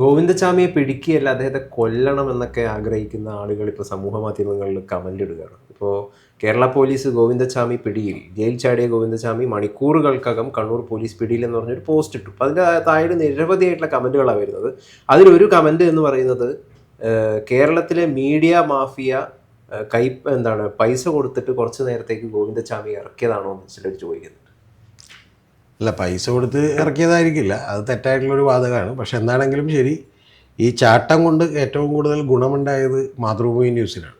ഗോവിന്ദചാമിയെ പിടിക്കുകയല്ല അദ്ദേഹത്തെ കൊല്ലണം എന്നൊക്കെ ആഗ്രഹിക്കുന്ന ആളുകൾ ഇപ്പോൾ സമൂഹ മാധ്യമങ്ങളിൽ കമന്റ് ഇടുകയാണ്. ഇപ്പോൾ കേരള പോലീസ് ഗോവിന്ദചാമി പിടിയിൽ ജയിൽ ചാടിയ ഗോവിന്ദചാമി മണിക്കൂറുകൾക്കകം കണ്ണൂർ പോലീസ് പിടിയിൽ എന്ന് പറഞ്ഞൊരു പോസ്റ്റ് ഇട്ടു. അപ്പോൾ അതിന്റെ താഴെ നിരവധിയായിട്ടുള്ള കമന്റുകളാണ് വരുന്നത്. അതിലൊരു കമന്റ് എന്ന് പറയുന്നത് കേരളത്തിലെ മീഡിയ മാഫിയ കൈ എന്താണ് പൈസ കൊടുത്തിട്ട് കുറച്ച് നേരത്തേക്ക് ഗോവിന്ദചാമി ഇറക്കിയതാണോ എന്ന് ചിലർ ചോദിക്കുന്നത് അല്ല പൈസ കൊടുത്ത് ഇറക്കിയതായിരിക്കില്ല. അത് തെറ്റായിട്ടുള്ളൊരു വാദകമാണ് പക്ഷെ എന്താണെങ്കിലും ശരി ഈ ചാട്ടം കൊണ്ട് ഏറ്റവും കൂടുതൽ ഗുണമുണ്ടായത് മാതൃഭൂമി ന്യൂസിനാണ്.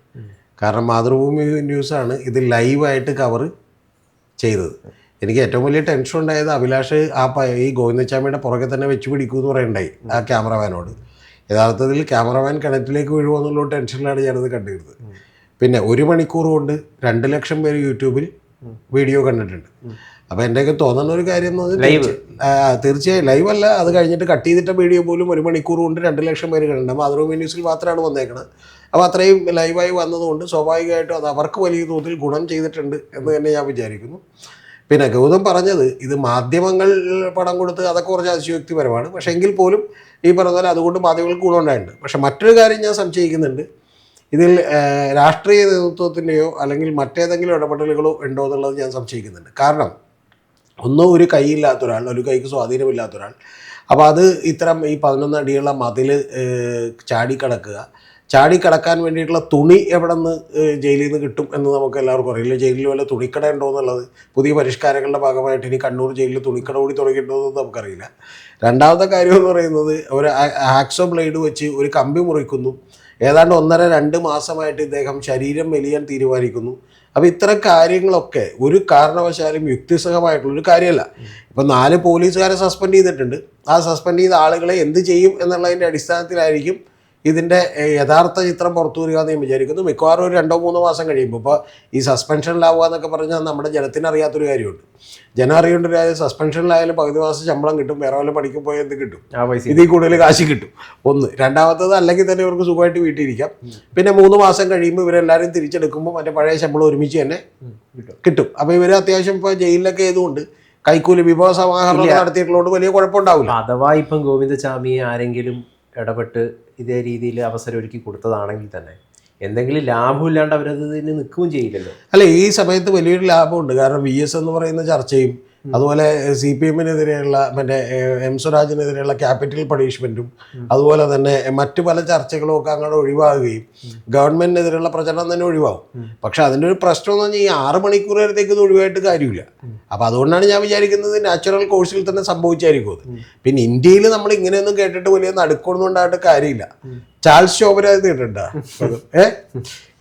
കാരണം മാതൃഭൂമി ന്യൂസാണ് ഇത് ലൈവായിട്ട് കവർ ചെയ്തത്. എനിക്ക് ഏറ്റവും വലിയ ടെൻഷൻ ഉണ്ടായത് അഭിലാഷ് ആ ഈ ഗോവിന്ദച്ചാമിയുടെ പുറകെ തന്നെ വെച്ച് പിടിക്കൂ എന്ന് പറയണ്ടായി ആ ക്യാമറമാനോട്. യഥാർത്ഥത്തിൽ ക്യാമറമാൻ കിണറ്റിലേക്ക് വീഴുമോ എന്നുള്ള ടെൻഷനിലാണ് ഞാനത് കണ്ടിരുന്നത്. പിന്നെ ഒരു മണിക്കൂർ കൊണ്ട് രണ്ട് ലക്ഷം പേര് യൂട്യൂബിൽ വീഡിയോ കണ്ടിട്ടുണ്ട്. അപ്പോൾ എന്റെയൊക്കെ തോന്നുന്ന ഒരു കാര്യം എന്ന് പറഞ്ഞാൽ ലൈവ് തീർച്ചയായും ലൈവ് അല്ല. അത് കഴിഞ്ഞിട്ട് കട്ട് ചെയ്തിട്ട വീഡിയോ പോലും ഒരു മണിക്കൂർ കൊണ്ട് രണ്ട് ലക്ഷം പേര് കണ്ടിട്ടുണ്ട്. മാതൃഭൂമി ന്യൂസിൽ മാത്രമാണ് വന്നേക്കുന്നത് അപ്പോൾ അത്രയും ലൈവായി വന്നതുകൊണ്ട് സ്വാഭാവികമായിട്ടും അത് അവർക്ക് വലിയ തോതിൽ ഗുണം ചെയ്തിട്ടുണ്ട് എന്ന് തന്നെ ഞാൻ വിചാരിക്കുന്നു. പിന്നെ ഗൗതം പറഞ്ഞത് ഇത് മാധ്യമങ്ങൾ പണം കൊടുത്ത് അതൊക്കെ കുറച്ച് അതിശയോക്തിപരമാണ്. പക്ഷേ എങ്കിൽ പോലും ഈ പറഞ്ഞ പോലെ അതുകൊണ്ട് മാധ്യമങ്ങൾക്ക് ഗുണമുണ്ടായിട്ടുണ്ട് പക്ഷേ മറ്റൊരു കാര്യം ഞാൻ സംശയിക്കുന്നുണ്ട്. ഇതിൽ രാഷ്ട്രീയ നേതൃത്വത്തിന്റെയോ അല്ലെങ്കിൽ മറ്റേതെങ്കിലും ഇടപെടലുകളോ ഉണ്ടോ എന്നുള്ളത് ഞാൻ സംശയിക്കുന്നുണ്ട്. കാരണം ഒന്നോ ഒരു കൈയില്ലാത്ത ഒരാൾ ഒരു കൈക്ക് സ്വാധീനമില്ലാത്ത ഒരാൾ അപ്പോൾ അത് ഇത്തരം ഈ പതിനൊന്ന് അടിയുള്ള മതിൽ ചാടിക്കടക്കുക. ചാടിക്കടക്കാൻ വേണ്ടിയിട്ടുള്ള തുണി എവിടെ നിന്ന് ജയിലിൽ നിന്ന് കിട്ടും എന്ന് നമുക്ക് എല്ലാവർക്കും അറിയില്ല. ജയിലിൽ വല്ല തുണിക്കട ഉണ്ടോ എന്നുള്ളത്. പുതിയ പരിഷ്കാരങ്ങളുടെ ഭാഗമായിട്ട് ഇനി കണ്ണൂർ ജയിലിൽ തുണിക്കട കൂടി തുടങ്ങിയിട്ടുണ്ടോ നമുക്കറിയില്ല. രണ്ടാമത്തെ കാര്യം എന്ന് പറയുന്നത് ഒരു ആക്സോ ബ്ലേഡ് വെച്ച് ഒരു കമ്പി മുറിക്കുന്നു. ഏതാണ്ട് ഒന്നര രണ്ട് മാസമായിട്ട് ഇദ്ദേഹം ശരീരം മെലിയാൻ തീരുമാനിക്കുന്നു. അപ്പോൾ ഇത്ര കാര്യങ്ങളൊക്കെ ഒരു കാരണവശാലും യുക്തിസഹമായിട്ടുള്ള ഒരു കാര്യമല്ല. ഇപ്പം നാല് പോലീസുകാരെ സസ്പെൻഡ് ചെയ്തിട്ടുണ്ട്. ആ സസ്പെൻഡ് ചെയ്ത ആളുകളെ എന്ത് ചെയ്യും എന്നുള്ളതിന്റെ അടിസ്ഥാനത്തിലായിരിക്കും ഇതിന്റെ യഥാർത്ഥ ചിത്രം പുറത്തു വരിക എന്ന് ഞാൻ വിചാരിക്കുന്നു. മിക്കവാറും ഒരു രണ്ടോ മൂന്നോ മാസം കഴിയുമ്പോൾ ഇപ്പോൾ ഈ സസ്പെൻഷനിലാവുക എന്നൊക്കെ പറഞ്ഞാൽ നമ്മുടെ ജനത്തിന് അറിയാത്തൊരു കാര്യമുണ്ട്. ജനം അറിയേണ്ട ഒരു കാര്യം സസ്പെൻഷനിലായാലും പകുതി മാസം ശമ്പളം കിട്ടും വേറെ വല്ല പഠിക്കും പോയാൽ എന്ത് കിട്ടും? ഇതിൽ കൂടുതൽ കാശ് കിട്ടും. ഒന്ന്. രണ്ടാമത്തത് അല്ലെങ്കിൽ തന്നെ ഇവർക്ക് സുഖമായിട്ട് വീട്ടിലിരിക്കാം. പിന്നെ മൂന്ന് മാസം കഴിയുമ്പോൾ ഇവരെല്ലാവരും തിരിച്ചെടുക്കുമ്പോൾ മറ്റേ പഴയ ശമ്പളം ഒരുമിച്ച് തന്നെ കിട്ടും. കിട്ടും. അപ്പോൾ ഇവർ അത്യാവശ്യം ഇപ്പോൾ ജയിലിലൊക്കെ ആയതുകൊണ്ട് കൈക്കൂലി വിഭവ സമാഹരണം നടത്തിയിട്ടുള്ളതുകൊണ്ട് വലിയ കുഴപ്പമുണ്ടാവില്ല. അഥവാ ഇപ്പം ഗോവിന്ദസ്വാമിയെ ആരെങ്കിലും ഇടപെട്ട് ഇതേ രീതിയിൽ അവസരം ഒരുക്കി കൊടുത്തതാണെങ്കിൽ തന്നെ എന്തെങ്കിലും ലാഭമില്ലാണ്ട് അവരത് നിൽക്കുകയും ചെയ്യില്ലല്ലോ. അല്ല ഈ സമയത്ത് വലിയൊരു ലാഭമുണ്ട്. കാരണം വി എസ് എന്ന് പറയുന്ന ചർച്ചയും അതുപോലെ സി പി എമ്മിനെതിരെയുള്ള മറ്റേ എം സ്വരാജിനെതിരെയുള്ള ക്യാപിറ്റൽ പണിഷ്മെന്റും അതുപോലെ തന്നെ മറ്റു പല ചർച്ചകളും ഒക്കെ അങ്ങോട്ട് ഒഴിവാകുകയും ഗവൺമെന്റിനെതിരെയുള്ള പ്രചരണം തന്നെ ഒഴിവാകും. പക്ഷെ അതിന്റെ ഒരു പ്രശ്നം എന്ന് പറഞ്ഞാൽ ഈ ആറ് മണിക്കൂർ നേരത്തേക്ക് ഇത് ഒഴിവായിട്ട് കാര്യമില്ല. അപ്പോൾ അതുകൊണ്ടാണ് ഞാൻ വിചാരിക്കുന്നത് നാച്ചുറൽ കോഴ്സിൽ തന്നെ സംഭവിച്ചായിരിക്കും അത്. പിന്നെ ഇന്ത്യയിൽ നമ്മൾ ഇങ്ങനെയൊന്നും കേട്ടിട്ട് വലിയ നടുക്കൊന്നുകൊണ്ടായിട്ട് കാര്യമില്ല. ചാൾസ് ശോഭരാജ് കേട്ടിട്ടുണ്ടോ? ഏ?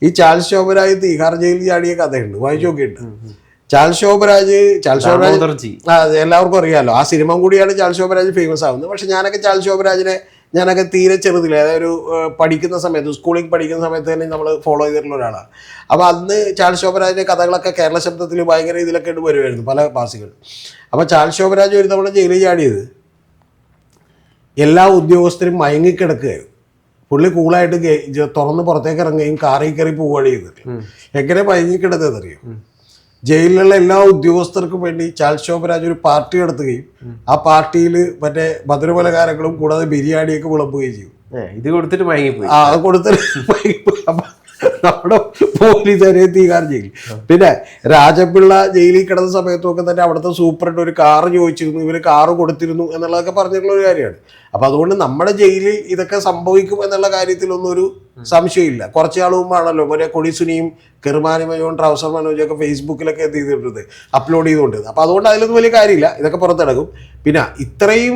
ഈ ചാൾസ് ശോഭരാജ് തീഹാർ ജയിലിൽ ചാടിയ കഥയുണ്ട്. വായിച്ചു നോക്കിയിട്ടുണ്ട്. ചാൾസ് ശോഭരാജ് എല്ലാവർക്കും അറിയാമല്ലോ ആ സിനിമ കൂടിയാണ് ശോഭരാജ് ഫേമസ് ആവുന്നത്. പക്ഷെ ഞാനൊക്കെ ശോഭരാജിനെ ഞാനൊക്കെ തീരെ ചെറുതില്ല അതായത് ഒരു പഠിക്കുന്ന സമയത്ത് സ്കൂളിൽ പഠിക്കുന്ന സമയത്ത് തന്നെ നമ്മൾ ഫോളോ ചെയ്തിട്ടുള്ള ഒരാളാണ്. അപ്പോൾ അന്ന് ശോഭരാജിന്റെ കഥകളൊക്കെ കേരള ശബ്ദത്തിൽ ഭയങ്കര ഇതിലൊക്കെ ഇട്ട് വരുമായിരുന്നു പല പാസികൾ അപ്പോൾ ചാൾ ശോഭരാജ് ഒരു തവണ ജയിലിൽ ചാടിയത് എല്ലാ ഉദ്യോഗസ്ഥരും മയങ്ങിക്കിടക്കുകയായിരുന്നു. പുള്ളി കൂളായിട്ട് തുറന്ന് പുറത്തേക്ക് ഇറങ്ങുകയും കാറിൽ കയറി പോവുകയാണ് ചെയ്തിട്ട് എങ്ങനെ മയങ്ങിക്കിടന്നതറിയോ ജയിലിലുള്ള എല്ലാ ഉദ്യോഗസ്ഥർക്കും വേണ്ടി ചാൾസ് ശോഭരാജ് ഒരു പാർട്ടി നടത്തുകയും ആ പാർട്ടിയിൽ മറ്റേ മധുരപലഹാരങ്ങളും കൂടാതെ ബിരിയാണിയൊക്കെ വിളമ്പുകയും ചെയ്യും. ഇത് കൊടുത്തിട്ട് മയങ്ങിപ്പോയി. ആ കൊടുത്തിട്ട് നമ്മുടെ പോലീസുകാരെ തീകാർ ജയിൽ പിന്നെ രാജപിള്ള ജയിലിൽ കിടന്ന സമയത്തൊക്കെ തന്നെ അവിടുത്തെ സൂപ്രണ്ട് ഒരു കാറ് ചോദിച്ചിരുന്നു ഇവർ കാറ് കൊടുത്തിരുന്നു എന്നുള്ളതൊക്കെ പറഞ്ഞിട്ടുള്ള ഒരു കാര്യമാണ്. അപ്പൊ അതുകൊണ്ട് നമ്മുടെ ജയിലിൽ ഇതൊക്കെ സംഭവിക്കും എന്നുള്ള കാര്യത്തിലൊന്നും ഒരു സംശയമില്ല. കുറച്ച് നാൾ മുമ്പാണല്ലോ മറ്റേ കൊടിസുനിയും കെറുമാനി മനോജും ട്രൗസർ മനോജും ഒക്കെ ഫേസ്ബുക്കിലൊക്കെ എന്ത് ചെയ്തിട്ടുണ്ട് അപ്ലോഡ് ചെയ്തുകൊണ്ട് അപ്പൊ അതുകൊണ്ട് അതിലൊന്നും വലിയ കാര്യമില്ല. ഇതൊക്കെ പുറത്തിടക്കും പിന്നെ ഇത്രയും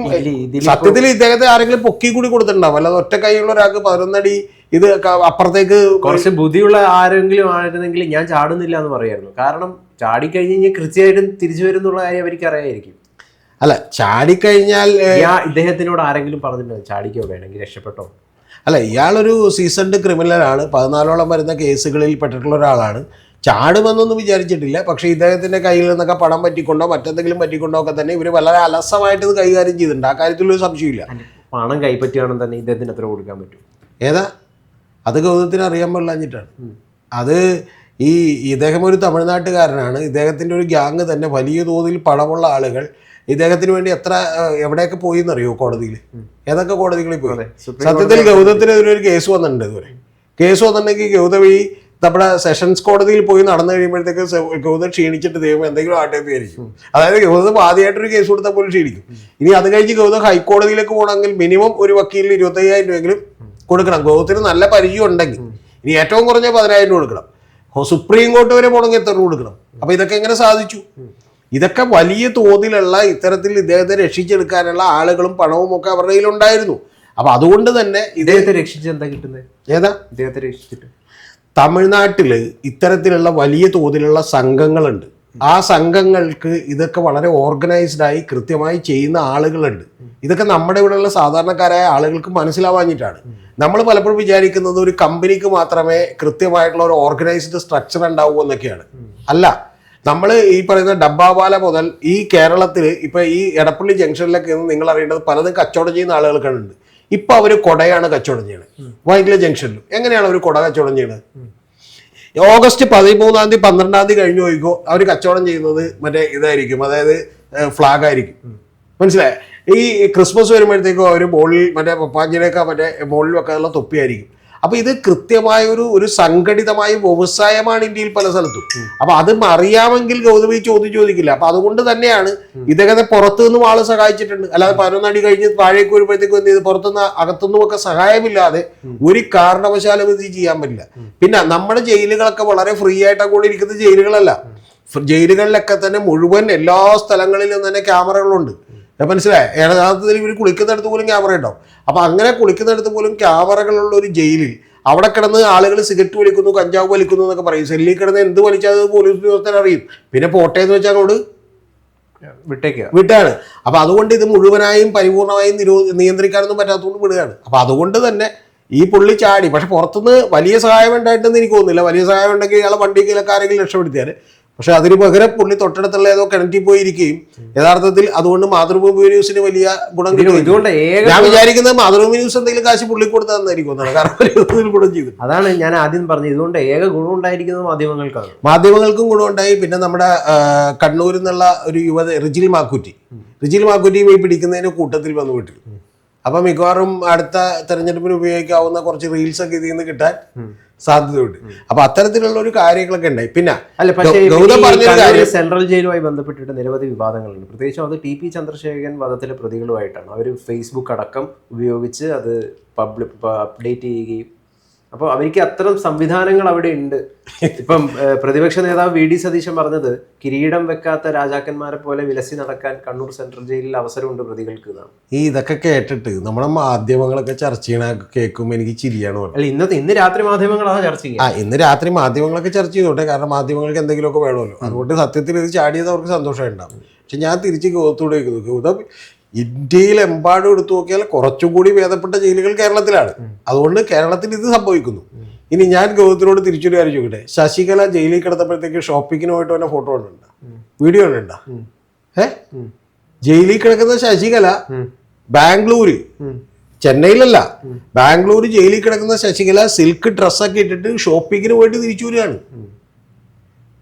സത്യത്തിൽ ഇദ്ദേഹത്തെ ആരെങ്കിലും പൊക്കി കൂടി കൊടുത്തിട്ടുണ്ടാവും. അല്ലാതെ ഒറ്റ കൈയുള്ള ഒരാൾക്ക് പതിനൊന്നടി ഇത് അപ്പുറത്തേക്ക് കുറച്ച് ബുദ്ധിയുള്ള ആരെങ്കിലും ആയിരുന്നെങ്കിൽ ഞാൻ ചാടുന്നില്ല എന്ന് പറയായിരുന്നു. കാരണം ചാടിക്കഴിഞ്ഞ് കഴിഞ്ഞാൽ കൃത്യമായിട്ടും തിരിച്ചു വരും എന്നുള്ള കാര്യം അവർക്ക് അറിയായിരിക്കും. അല്ല ചാടിക്കഴിഞ്ഞാൽ ഇദ്ദേഹത്തിനോട് ആരെങ്കിലും പറഞ്ഞിട്ടുണ്ട്? ചാടിക്കോ വേണമെങ്കിൽ രക്ഷപ്പെട്ടോ? അല്ല ഇയാളൊരു സീസൺഡ് ക്രിമിനലാണ് പതിനാലോളം വരുന്ന കേസുകളിൽ പെട്ടിട്ടുള്ള ഒരാളാണ്. ചാടുമെന്നൊന്നും വിചാരിച്ചിട്ടില്ല. പക്ഷേ ഇദ്ദേഹത്തിന്റെ കയ്യിൽ നിന്നൊക്കെ പണം പറ്റിക്കൊണ്ടോ മറ്റെന്തെങ്കിലും പറ്റിക്കൊണ്ടോ ഒക്കെ തന്നെ ഇവർ വളരെ അലസമായിട്ട് ഇത് കൈകാര്യം ചെയ്തിട്ടുണ്ട്. ആ കാര്യത്തിലൊരു സംശയമില്ല പണം കൈപ്പറ്റുകയാണെന്ന് തന്നെ ഇദ്ദേഹത്തിന് എത്ര കൊടുക്കാൻ പറ്റും? ഏതാ? അത് ഗൗതത്തിന് അറിയാൻ പാടില്ലാഞ്ഞിട്ടാണ്. അത് ഈ ഇദ്ദേഹം ഒരു തമിഴ്നാട്ടുകാരനാണ്. ഇദ്ദേഹത്തിന്റെ ഒരു ഗ്യാങ് തന്നെ വലിയ തോതിൽ പണമുള്ള ആളുകൾ. ഇദ്ദേഹത്തിന് വേണ്ടി എത്ര എവിടെയൊക്കെ പോയി എന്നറിയോ കോടതിയിൽ? ഏതൊക്കെ കോടതികളിൽ പോയി? സത്യത്തിൽ ഗൗതത്തിനെതിരെ ഒരു കേസ് വന്നിട്ടുണ്ട് ഇതുവരെ. കേസ് വന്നിട്ടുണ്ടെങ്കിൽ ഗൗത വഴി നമ്മുടെ സെഷൻസ് കോടതിയിൽ പോയി നടന്നു കഴിയുമ്പോഴത്തേക്ക് ഗൗതം ക്ഷീണിച്ചിട്ട് ദൈവം എന്തെങ്കിലും ആട്ടെ വിചാരിക്കും. അതായത് ഗൗതം ആദ്യമായിട്ടൊരു കേസ് കൊടുത്താൽ പോലും ക്ഷീണിക്കും. ഇനി അത് കഴിഞ്ഞ് ഗൗതം ഹൈക്കോടതിയിലേക്ക് പോകണമെങ്കിൽ മിനിമം ഒരു വക്കീലിന് ഇരുപത്തയ്യായിരം രൂപയെങ്കിലും കൊടുക്കണം. ഗോത്തിന് നല്ല പരിചയം ഉണ്ടെങ്കിൽ ഇനി ഏറ്റവും കുറഞ്ഞ പതിനായിരം രൂപ കൊടുക്കണം. സുപ്രീം കോർട്ട് വരെ പോകണമെങ്കിൽ എത്ര രൂപ കൊടുക്കണം? അപ്പൊ ഇതൊക്കെ എങ്ങനെ സാധിച്ചു? ഇതൊക്കെ വലിയ തോതിലുള്ള ഇത്തരത്തിൽ ഇദ്ദേഹത്തെ രക്ഷിച്ചെടുക്കാനുള്ള ആളുകളും പണവും ഒക്കെ അവരുടെ കയ്യിലുണ്ടായിരുന്നു അപ്പൊ അതുകൊണ്ട് തന്നെ ഇദ്ദേഹത്തെ രക്ഷിച്ച് എന്താ കിട്ടുന്നത്? ഏതാ? ഇദ്ദേഹത്തെ രക്ഷിച്ചിട്ട്. തമിഴ്നാട്ടിൽ ഇത്തരത്തിലുള്ള വലിയ തോതിലുള്ള സംഘങ്ങളുണ്ട്. ആ സംഘങ്ങൾക്ക് ഇതൊക്കെ വളരെ ഓർഗനൈസ്ഡ് ആയി കൃത്യമായി ചെയ്യുന്ന ആളുകളുണ്ട്. ഇതൊക്കെ നമ്മുടെ ഇവിടെയുള്ള സാധാരണക്കാരായ ആളുകൾക്ക് മനസ്സിലാവാഞ്ഞിട്ടാണ്. നമ്മൾ പലപ്പോഴും വിചാരിക്കുന്നത് ഒരു കമ്പനിക്ക് മാത്രമേ കൃത്യമായിട്ടുള്ള ഒരു ഓർഗനൈസ്ഡ് സ്ട്രക്ചർ ഉണ്ടാവൂ എന്നൊക്കെയാണ്. അല്ല നമ്മൾ ഈ പറയുന്ന ഡബ്ബാവാല മുതൽ ഈ കേരളത്തിൽ ഇപ്പൊ ഈ എടപ്പള്ളി ജംഗ്ഷനിലൊക്കെ നിങ്ങൾ അറിയേണ്ടത് പലതും കച്ചവടം ചെയ്യുന്ന ആളുകൾക്കാണ് ഉണ്ട് ഇപ്പൊ അവർ കൊടയാണ് കച്ചവടം ചെയ്യണത് വൈകിലെ ജംഗ്ഷനിലും. എങ്ങനെയാണ് അവർ കൊട കച്ചവടം ചെയ്യണത് ഓഗസ്റ്റ് പതിമൂന്നാം തീയതി പന്ത്രണ്ടാം തീയതി കഴിഞ്ഞു പോയിക്കോ അവർ കച്ചവടം ചെയ്യുന്നത് മറ്റേ ഇതായിരിക്കും അതായത് ഫ്ലാഗ് ആയിരിക്കും. മനസ്സിലായ? ഈ ക്രിസ്മസ് വരുമ്പോഴത്തേക്കും അവർ ബോളിൽ മറ്റേ പപ്പാഞ്ചിനൊക്കെ മറ്റേ ബോളിൽ വെക്കാനുള്ള തൊപ്പിയായിരിക്കും. അപ്പൊ ഇത് കൃത്യമായ ഒരു ഒരു സംഘടിതമായ വ്യവസായമാണ് ഇന്ത്യയിൽ പല സ്ഥലത്തും. അപ്പൊ അത് അറിയാമെങ്കിൽ ഗൗതമി ചോദ്യം ചോദിക്കില്ല. അപ്പൊ അതുകൊണ്ട് തന്നെയാണ് ഇതൊക്കെ പുറത്തു നിന്നും ആൾ സഹായിച്ചിട്ടുണ്ട്. അല്ലാതെ പതിനൊന്നടി കഴിഞ്ഞ് താഴേക്ക് വരുമ്പോഴത്തേക്കും എന്ത് ചെയ്ത്? പുറത്തുനിന്ന് അകത്തുനിന്നും ഒക്കെ സഹായമില്ലാതെ ഒരു കാരണവശാലും ഇത് ചെയ്യാൻ പറ്റില്ല. പിന്നെ നമ്മുടെ ജയിലുകളൊക്കെ വളരെ ഫ്രീ ആയിട്ടാണ് കൂടി ഇരിക്കുന്ന ജയിലുകളല്ല. ജയിലുകളിലൊക്കെ തന്നെ മുഴുവൻ എല്ലാ സ്ഥലങ്ങളിലും തന്നെ ക്യാമറകളുണ്ട്. മനസ്സിലായി? യഥാർത്ഥത്തിൽ ഇവർ കുളിക്കുന്നിടത്ത് പോലും ക്യാമറ ഉണ്ടാവും. അപ്പം അങ്ങനെ കുളിക്കുന്നിടത്ത് പോലും ക്യാമറകളുള്ള ഒരു ജയിലിൽ അവിടെ കിടന്ന് ആളുകൾ സിഗരറ്റ് വലിക്കുന്നു കഞ്ചാവ് വലിക്കുന്നു എന്നൊക്കെ പറയും. സെല്ലിൽ കിടന്ന് എന്ത് വലിച്ചാൽ അത് പോലീസ് ഉദ്യോഗസ്ഥൻ അറിയും. പിന്നെ പോട്ടെ എന്ന് വെച്ചാൽ അങ്ങോട്ട് വിട്ടേക്കുക വിട്ടാണ്. അപ്പൊ അതുകൊണ്ട് ഇത് മുഴുവനായും പരിപൂർണമായും നിരോ നിയന്ത്രിക്കാനൊന്നും പറ്റാത്തതുകൊണ്ട് വിടുകയാണ്. അപ്പൊ അതുകൊണ്ട് തന്നെ ഈ പുള്ളി ചാടി. പക്ഷെ പുറത്തുനിന്ന് വലിയ സഹായം ഉണ്ടായിട്ടെന്ന് എനിക്ക് തോന്നുന്നില്ല. വലിയ സഹായം ഉണ്ടെങ്കിൽ ഇയാളെ വണ്ടിയിലൊക്കെ ആരെങ്കിലും രക്ഷപ്പെടുത്തിയാൽ പക്ഷെ അതിന് പകരം പുള്ളി തൊട്ടടുത്തുള്ള ഏതോ കിണറ്റിൽ പോയിരിക്കുകയും യഥാർത്ഥത്തിൽ അതുകൊണ്ട് മാതൃഭൂമി ന്യൂസിന് വലിയ ഗുണം കിട്ടും ഇതുകൊണ്ട് ഞാൻ വിചാരിക്കുന്നത് മാതൃഭൂമി ന്യൂസ് എന്തെങ്കിലും കാശ് പുള്ളി കൊടുത്തതെന്നായിരിക്കും കാരണം ഗുണം ചെയ്തു. അതാണ് ഞാൻ ആദ്യം പറഞ്ഞത്. ഇതുകൊണ്ട് ഏക ഗുണം ഉണ്ടായിരിക്കുന്നത് മാധ്യമങ്ങൾക്കാണ്. മാധ്യമങ്ങൾക്കും ഗുണമുണ്ടായി പിന്നെ നമ്മുടെ കണ്ണൂരിൽ നിന്നുള്ള ഒരു യുവത റിജിൽ മാക്കുറ്റി. റിജിൽ മാക്കുറ്റിയും ഈ പിടിക്കുന്നതിന് കൂട്ടത്തിൽ വന്നു വിട്ടു അപ്പൊ മിക്കവാറും അടുത്ത തെരഞ്ഞെടുപ്പിന് ഉപയോഗിക്കാവുന്ന കുറച്ച് റീൽസ് ഒക്കെ ഇതിൽ നിന്ന് കിട്ടാൻ സാധ്യതയുണ്ട്. അപ്പൊ അത്തരത്തിലുള്ള ഒരു കാര്യങ്ങളൊക്കെ ഉണ്ടായി. പിന്നെ അല്ല പക്ഷേ ഗൗതം കാര്യം സെൻട്രൽ ജയിലുമായി ബന്ധപ്പെട്ടിട്ട് നിരവധി വിവാദങ്ങളുണ്ട്. പ്രത്യേകിച്ചും അത് ടി പി ചന്ദ്രശേഖരൻ വധത്തിലെ പ്രതികളുമായിട്ടാണ്. അവർ ഫേസ്ബുക്ക് അടക്കം ഉപയോഗിച്ച് അത് പബ്ലിക് അപ്ഡേറ്റ് ചെയ്യുകയും അപ്പോൾ അവർക്ക് അത്തരം സംവിധാനങ്ങൾ അവിടെ ഉണ്ട്. ഇപ്പം പ്രതിപക്ഷ നേതാവ് വി ഡി സതീശൻ പറഞ്ഞത് കിരീടം വെക്കാത്ത രാജാക്കന്മാരെ പോലെ വിലസി നടക്കാൻ കണ്ണൂർ സെൻട്രൽ ജയിലിൽ അവസരമുണ്ട് പ്രതികൾക്ക് എന്നാണ്. ഈ ഇതൊക്കെ കേട്ടിട്ട് നമ്മുടെ മാധ്യമങ്ങളൊക്കെ ചർച്ച ചെയ്യണ കേൾക്കുമ്പോൾ എനിക്ക് ചിരിയാണ്. അല്ല ഇന്നത്തെ ഇന്ന് രാത്രി മാധ്യമങ്ങളാണ് ചർച്ച ചെയ്യുക? ആ ഇന്ന് രാത്രി മാധ്യമങ്ങളൊക്കെ ചർച്ച ചെയ്തോട്ടെ കാരണം മാധ്യമങ്ങൾക്ക് എന്തെങ്കിലുമൊക്കെ വേണമല്ലോ. അതുകൊണ്ട് സത്യത്തിൽ ഇത് ചാടിയത് അവർക്ക് സന്തോഷമായിട്ടുണ്ടാവും ഉണ്ടാവും പക്ഷെ ഞാൻ തിരിച്ച് ഗൗതത്തോട് ചോദിക്കുന്നു ഗൗതം ഇന്ത്യയിലെമ്പാടും എടുത്തു നോക്കിയാൽ കുറച്ചും കൂടി ഭേദപ്പെട്ട ജയിലുകൾ കേരളത്തിലാണ്. അതുകൊണ്ട് കേരളത്തിൽ ഇത് സംഭവിക്കുന്നു. ഇനി ഞാൻ ഗൗതത്തിനോട് തിരിച്ചൊരു കാര്യം ചോദിക്കട്ടെ? ശശികല ജയിലിൽ കിടന്നപ്പോഴത്തേക്ക് ഷോപ്പിങ്ങിന് പോയിട്ട് ഫോട്ടോ ഉണ്ട് വീഡിയോ ഉണ്ട് ഏ? ജയിലിൽ കിടക്കുന്ന ശശികല ബാംഗ്ലൂര് ചെന്നൈയിലല്ല ബാംഗ്ലൂർ ജയിലിൽ കിടക്കുന്ന ശശികല സിൽക്ക് ഡ്രസ്സൊക്കെ ഇട്ടിട്ട് ഷോപ്പിങ്ങിന് പോയിട്ട് തിരിച്ചു വരികയാണ്.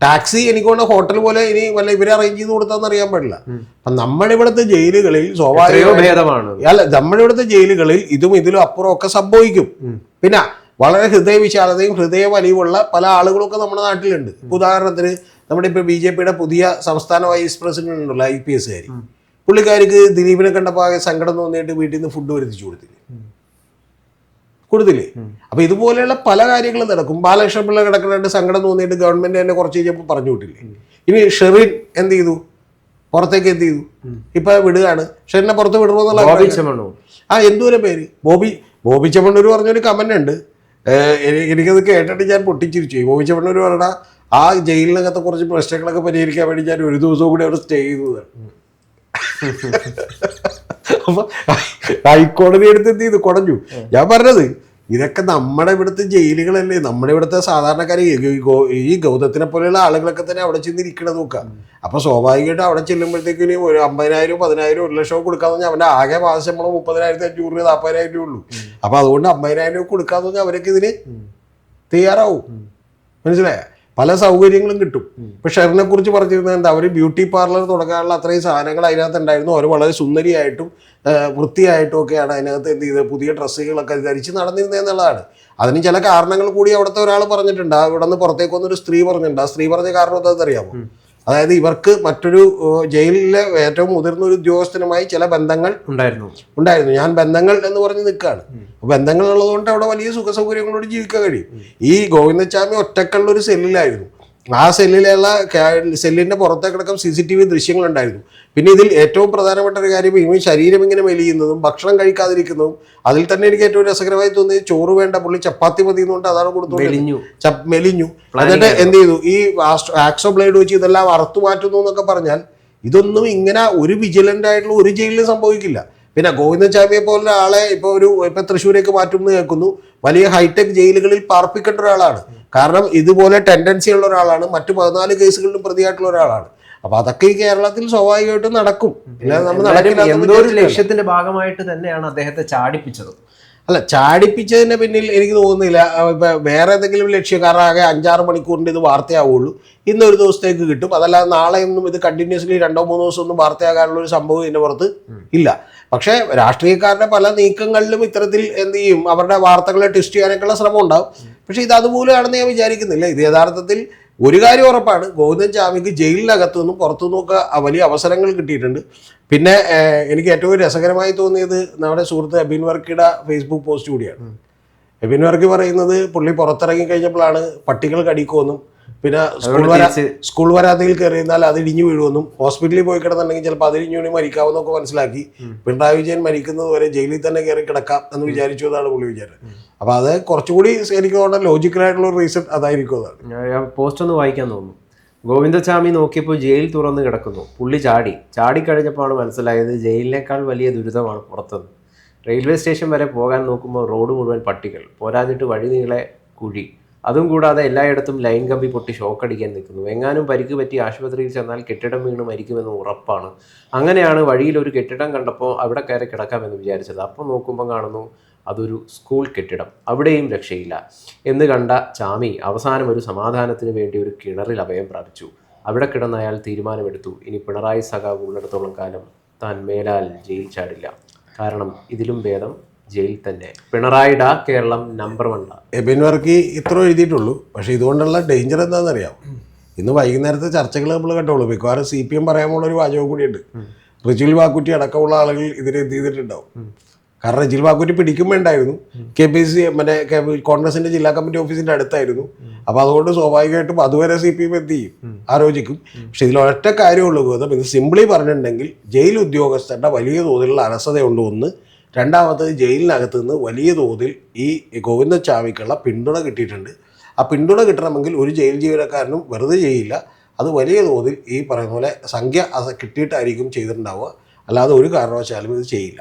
ടാക്സി എനിക്ക് കൊണ്ട് ഹോട്ടൽ പോലെ ഇനി വല്ല ഇവരെ അറേഞ്ച് ചെയ്ത് കൊടുത്താന്ന് അറിയാൻ പാടില്ല. അപ്പൊ നമ്മുടെ ഇവിടുത്തെ ജയിലുകളിൽ സ്വാഭാവികമാണ് സ്വാഭാവിക അല്ല നമ്മുടെ ഇവിടുത്തെ ജയിലുകളിൽ ഇതും ഇതിലും അപ്പുറം ഒക്കെ സംഭവിക്കും. പിന്നെ വളരെ ഹൃദയവിശാലതയും ഹൃദയ വലിവുള്ള പല ആളുകളൊക്കെ നമ്മുടെ നാട്ടിലുണ്ട്. ഉദാഹരണത്തിന് നമ്മുടെ ഇപ്പൊ ബി ജെ പിയുടെ പുതിയ സംസ്ഥാന വൈസ് പ്രസിഡന്റ് ഉണ്ടല്ലോ ഐ പി എസ് കാരി. പുള്ളിക്കാർക്ക് ദിലീപിനെ കണ്ടപ്പോൾ സങ്കടം തോന്നിയിട്ട് വീട്ടിൽ നിന്ന് ഫുഡ് വരുത്തിച്ചു കൊടുത്തില്ലേ. കൊടുത്തില്ലേ? അപ്പൊ ഇതുപോലെയുള്ള പല കാര്യങ്ങളും നടക്കും. ബാലകൃഷ്ണ പിള്ള കിടക്കുന്നുണ്ട് സങ്കടം തോന്നിയിട്ട് ഗവൺമെന്റ് തന്നെ കുറച്ച് കഴിഞ്ഞപ്പോൾ പറഞ്ഞു വിട്ടില്ലേ? ഇനി ഷെറിൻ എന്ത് ചെയ്തു? പുറത്തേക്ക് എന്ത് ചെയ്തു? ഇപ്പൊ വിടുകയാണ്. ഷെറിനെ പുറത്ത് വിടണമെന്നുള്ള ആ എന്തോരം പേര്? ബോബി ബോബി ചെമ്മണ്ണൂർ പറഞ്ഞൊരു കമന്റ് ഉണ്ട്. എനിക്കത് കേട്ടിട്ട് ഞാൻ പൊട്ടിച്ചിരിച്ചു. ബോബി ചെമ്മണ്ണൂർ പറഞ്ഞ ആ ജയിലിനകത്തെ കുറച്ച് പ്രശ്നങ്ങളൊക്കെ പരിഹരിക്കാൻ വേണ്ടി ഞാൻ ഒരു ദിവസവും കൂടി അവിടെ സ്റ്റേ ചെയ്തതാണ്. അപ്പൊ ഹൈക്കോടതി എടുത്ത് എന്ത് ചെയ്തു? കുടഞ്ഞു. ഞാൻ പറഞ്ഞത് ഇതൊക്കെ നമ്മുടെ ഇവിടുത്തെ ജയിലുകളല്ലേ? നമ്മുടെ ഇവിടുത്തെ സാധാരണക്കാർ ഈ ഗൗതത്തിനെ പോലെയുള്ള ആളുകളൊക്കെ തന്നെ അവിടെ ചെന്ന് ഇരിക്കണത് നോക്കുക അപ്പൊ സ്വാഭാവികമായിട്ടും അവിടെ ചെല്ലുമ്പോഴത്തേക്കും ഇനി ഒരു അമ്പതിനായിരം പതിനായിരം ഒരു ലക്ഷം കൊടുക്കാന്ന് പറഞ്ഞാൽ അവന്റെ ആകെ മാസം ശമ്പളം മുപ്പതിനായിരത്തി അഞ്ഞൂറ് രൂപ നാൽപ്പതിനായിരം രൂപ ഉള്ളൂ അപ്പൊ അതുകൊണ്ട് അമ്പതിനായിരം രൂപ കൊടുക്കാന്ന് പറഞ്ഞാൽ അവരൊക്കെ ഇതിന് തയ്യാറാവും. മനസ്സിലായ? പല സൗകര്യങ്ങളും കിട്ടും. ഇപ്പൊ ഷെറിനെ കുറിച്ച് പറഞ്ഞിരുന്നത് എന്താ? അവർ ബ്യൂട്ടി പാർലർ തുടങ്ങാനുള്ള അത്രയും സാധനങ്ങൾ അതിനകത്ത് ഉണ്ടായിരുന്നു. അവർ വളരെ സുന്ദരിയായിട്ടും വൃത്തിയായിട്ടും ഒക്കെയാണ് അതിനകത്ത് എന്ത് ചെയ്ത് പുതിയ ഡ്രസ്സുകളൊക്കെ ധരിച്ച് നടന്നിരുന്നത് എന്നുള്ളതാണ്. അതിന് ചില കാരണങ്ങൾ കൂടി അവിടുത്തെ ഒരാൾ പറഞ്ഞിട്ടുണ്ട്. ആ ഇവിടെ നിന്ന് പുറത്തേക്ക് വന്നൊരു സ്ത്രീ പറഞ്ഞിട്ടുണ്ട്. ആ സ്ത്രീ പറഞ്ഞ കാരണം എന്താണെന്ന് അറിയാമോ അതായത് ഇവർക്ക് മറ്റൊരു ജയിലിലെ ഏറ്റവും മുതിർന്ന ഒരു ഉദ്യോഗസ്ഥനുമായി ചില ബന്ധങ്ങൾ ഉണ്ടായിരുന്നു. ഉണ്ടായിരുന്നു. ഞാൻ ബന്ധങ്ങൾ എന്ന് പറഞ്ഞ് നിൽക്കുകയാണ്. ബന്ധങ്ങൾ ഉള്ളതുകൊണ്ട് അവിടെ വലിയ സുഖ സൗകര്യങ്ങളോട് ജീവിക്കാൻ കഴിയും. ഈ ഗോവിന്ദച്ചാമി ഒറ്റക്കുള്ള ഒരു സെല്ലിലായിരുന്നു. ആ സെല്ലിലുള്ള സെല്ലിന്റെ പുറത്തെ കിടക്കം സി സി ടി വി ദൃശ്യങ്ങളുണ്ടായിരുന്നു. പിന്നെ ഇതിൽ ഏറ്റവും പ്രധാനപ്പെട്ട ഒരു കാര്യം ഇവൻ ശരീരം ഇങ്ങനെ മെലിയുന്നതും ഭക്ഷണം കഴിക്കാതിരിക്കുന്നതും അതിൽ തന്നെ എനിക്ക് ഏറ്റവും രസകരമായി തോന്നിയത് ചോറ് വേണ്ട പുള്ളി ചപ്പാത്തി മതി എന്നുകൊണ്ട് അതാണ് കൊടുത്തു മെലിഞ്ഞു. എന്നിട്ട് എന്ത് ചെയ്തു? ഈ ആക്സോ ബ്ലേഡ് വെച്ച് ഇതെല്ലാം അറുത്തു മാറ്റുന്നു എന്നൊക്കെ പറഞ്ഞാൽ ഇതൊന്നും ഇങ്ങനെ ഒരു വിജിലന്റ് ആയിട്ടുള്ള ഒരു ജയിലിലും സംഭവിക്കില്ല. പിന്നെ ഗോവിന്ദചാമിയെ പോലുള്ള ആളെ ഇപ്പോൾ ഒരു ഇപ്പൊ തൃശ്ശൂരേക്ക് മാറ്റുമെന്ന് കേൾക്കുന്നു. വലിയ ഹൈടെക് ജയിലുകളിൽ പാർപ്പിക്കേണ്ട ഒരാളാണ്. കാരണം ഇതുപോലെ ടെൻഡൻസി ഉള്ള ഒരാളാണ് മറ്റു പതിനാല് കേസുകളിലും പ്രതിയായിട്ടുള്ള ഒരാളാണ്. അപ്പൊ അതൊക്കെ ഈ കേരളത്തിൽ സ്വാഭാവികമായിട്ടും നടക്കും. പിന്നെ നമ്മൾ നടക്കുന്ന എന്തോ ഒരു ലക്ഷ്യത്തിന്റെ ഭാഗമായിട്ട് തന്നെയാണ് അദ്ദേഹത്തെ ചാടിപ്പിച്ചത്. അല്ല ചാടിപ്പിച്ചതിന്റെ പിന്നിൽ എനിക്ക് തോന്നുന്നില്ല. ഇപ്പൊ വേറെ ഏതെങ്കിലും ലക്ഷ്യം. കാരണം ആകെ അഞ്ചാറ് മണിക്കൂറിന്റെ ഇത് വാർത്തയാവുള്ളൂ. ഇന്ന് ഒരു ദിവസത്തേക്ക് കിട്ടും. അതല്ലാതെ നാളെ ഒന്നും ഇത് കണ്ടിന്യൂസ്ലി രണ്ടോ മൂന്നോ ദിവസം ഒന്നും വാർത്തയാകാനുള്ള ഒരു സംഭവം ഇതിന്റെ പുറത്ത് ഇല്ല. പക്ഷേ രാഷ്ട്രീയക്കാരുടെ പല നീക്കങ്ങളിലും ഇത്തരത്തിൽ എന്ത് ചെയ്യും? അവരുടെ വാർത്തകളെ ട്വിസ്റ്റ് ചെയ്യാനൊക്കെയുള്ള ശ്രമം ഉണ്ടാവും. പക്ഷേ ഇത് അതുപോലെയാണെന്ന് ഞാൻ വിചാരിക്കുന്നില്ല. ഇത് യഥാർത്ഥത്തിൽ ഒരു കാര്യം ഉറപ്പാണ്. ഗോവിന്ദൻ ചാമിക്ക് ജയിലിനകത്തു നിന്നും പുറത്തു നിന്നൊക്കെ വലിയ അവസരങ്ങൾ കിട്ടിയിട്ടുണ്ട്. പിന്നെ എനിക്ക് ഏറ്റവും രസകരമായി തോന്നിയത് നമ്മുടെ സുഹൃത്ത് അബിൻ വർക്കിയുടെ ഫേസ്ബുക്ക് പോസ്റ്റ് കൂടിയാണ്. അബിൻ വർക്കി പറയുന്നത് പുള്ളി പുറത്തിറങ്ങി കഴിഞ്ഞപ്പോഴാണ് പട്ടികൾ കടിക്കുമെന്നും പിന്നെ സ്കൂൾ വരാ സ്കൂൾ വരാതിൽ കയറിയിരുന്നാൽ അത് ഇടിഞ്ഞു വീഴുമെന്നും ഹോസ്പിറ്റലിൽ പോയി കിടന്നുണ്ടെങ്കിൽ ചിലപ്പോൾ അത് ഇടിഞ്ഞു വീണി മരിക്കാമെന്നൊക്കെ മനസ്സിലാക്കി. പിണറായി വിജയൻ മരിക്കുന്നത് വരെ ജയിലിൽ തന്നെ കയറി കിടക്കാം എന്ന് വിചാരിച്ചു എന്നാണ് പുള്ളി വിചാരം അപ്പൊ അത് കുറച്ചുകൂടി എനിക്ക് തോന്നുന്ന ലോജിക്കലായിട്ടുള്ള ഒരു റീസൺ അതായിരിക്കും അതാണ്. പോസ്റ്റ് ഒന്ന് വായിക്കാൻ തോന്നുന്നു. ഗോവിന്ദസ്വാമി നോക്കിയപ്പോൾ ജയിൽ തുറന്ന് കിടക്കുന്നു. പുള്ളി ചാടി. ചാടിക്കഴിഞ്ഞപ്പോഴാണ് മനസ്സിലായത് ജയിലിനേക്കാൾ വലിയ ദുരിതമാണ് പുറത്തുനിന്ന്. റെയിൽവേ സ്റ്റേഷൻ വരെ പോകാൻ നോക്കുമ്പോൾ റോഡ് മുഴുവൻ പട്ടികൾ. പോരാഞ്ഞിട്ട് വഴി നീളെ കുഴി. അതും കൂടാതെ എല്ലായിടത്തും ലൈൻ കമ്പി പൊട്ടി ഷോക്കടിക്കാൻ നിൽക്കുന്നു. എങ്ങാനും പരിക്ക് പറ്റി ആശുപത്രിയിൽ ചെന്നാൽ കെട്ടിടം വീണ് മരിക്കുമെന്ന് ഉറപ്പാണ്. അങ്ങനെയാണ് വഴിയിൽ ഒരു കെട്ടിടം കണ്ടപ്പോൾ അവിടെ കയറി കിടക്കാമെന്ന് വിചാരിച്ചത്. അപ്പോൾ നോക്കുമ്പോൾ കാണുന്നു അതൊരു സ്കൂൾ കെട്ടിടം. അവിടെയും രക്ഷയില്ല. എന്ന് കണ്ട ചാമി അവസാനം ഒരു സമാധാനത്തിന് വേണ്ടി ഒരു കിണറിൽ അഭയം പ്രാപിച്ചു. അവിടെ കിടന്ന അയാൾ തീരുമാനമെടുത്തു. ഇനി പിണറായി സഖാവ് ഉള്ളിടത്തോളം കാലം താൻ മേലാൽ ജയിൽ ചാടില്ല. കാരണം ഇതിലും ഭേദം ജയിൽ തന്നെ. പിണറായിട കേരളം നമ്പർ വൺ എബിൻ വർക്കി ഇത്ര എഴുതിയിട്ടുള്ളൂ. പക്ഷേ ഇതുകൊണ്ടുള്ള ഡേഞ്ചർ എന്താണെന്നറിയാം. ഇന്ന് വൈകുന്നേരത്തെ ചർച്ചകൾ നമ്മൾ കണ്ടോളൂ. മിക്കവാറും സി പി എം പറയാനുള്ള ഒരു വാചകം കൂടിയുണ്ട്. റിജുൽ വാക്കുറ്റി അടക്കമുള്ള ആളുകൾ ഇതിനെ എന്ത് ചെയ്തിട്ടുണ്ടാവും? കാരണം റിജിൽ വാക്കുറ്റി പിടിക്കുമ്പോണ്ടായിരുന്നു കെ പി സി മറ്റേ കോൺഗ്രസിന്റെ ജില്ലാ കമ്മിറ്റി ഓഫീസിന്റെ അടുത്തായിരുന്നു. അപ്പൊ അതുകൊണ്ട് സ്വാഭാവികമായിട്ടും അതുവരെ സി പി എം എന്ത് ചെയ്യും? ആലോചിക്കും. പക്ഷെ ഇതിൽ ഒറ്റ കാര്യമുള്ളൂ ഇത് സിംപിളി പറഞ്ഞിട്ടുണ്ടെങ്കിൽ ജയിൽ ഉദ്യോഗസ്ഥരുടെ വലിയ തോതിലുള്ള അലസതയുണ്ട് ഒന്ന്. രണ്ടാമത്തത് ജയിലിനകത്ത് നിന്ന് വലിയ തോതിൽ ഈ ഗോവിന്ദച്ചാമിക്കുള്ള പിന്തുണ കിട്ടിയിട്ടുണ്ട്. ആ പിന്തുണ കിട്ടണമെങ്കിൽ ഒരു ജയിൽ ജീവനക്കാരനും വെറുതെ ചെയ്യില്ല. അത് വലിയ തോതിൽ ഈ പറയുന്ന പോലെ സംഖ്യ കിട്ടിയിട്ടായിരിക്കും ചെയ്തിട്ടുണ്ടാവുക. അല്ലാതെ ഒരു കാരണവശാലും ഇത് ചെയ്യില്ല.